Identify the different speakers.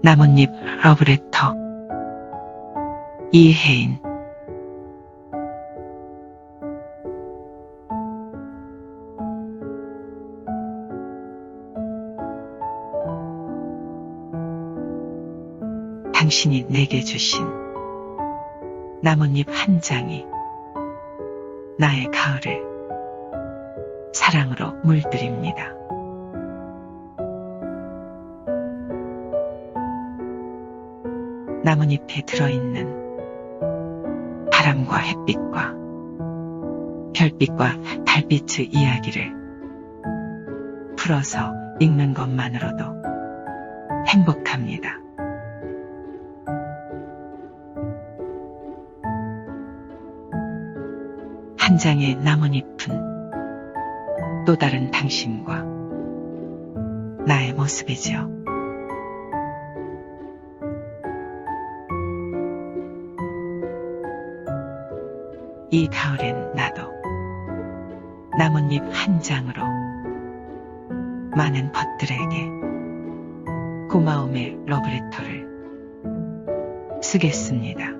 Speaker 1: 나뭇잎 러브레터 이혜인 당신이 내게 주신 나뭇잎 한 장이 나의 가을을 사랑으로 물들입니다. 나뭇잎에 들어있는 바람과 햇빛과 별빛과 달빛의 이야기를 풀어서 읽는 것만으로도 행복합니다. 한 장의 나뭇잎은 또 다른 당신과 나의 모습이죠. 이 가을엔 나도 나뭇잎 한 장으로 많은 벗들에게 고마움의 러브레터를 쓰겠습니다.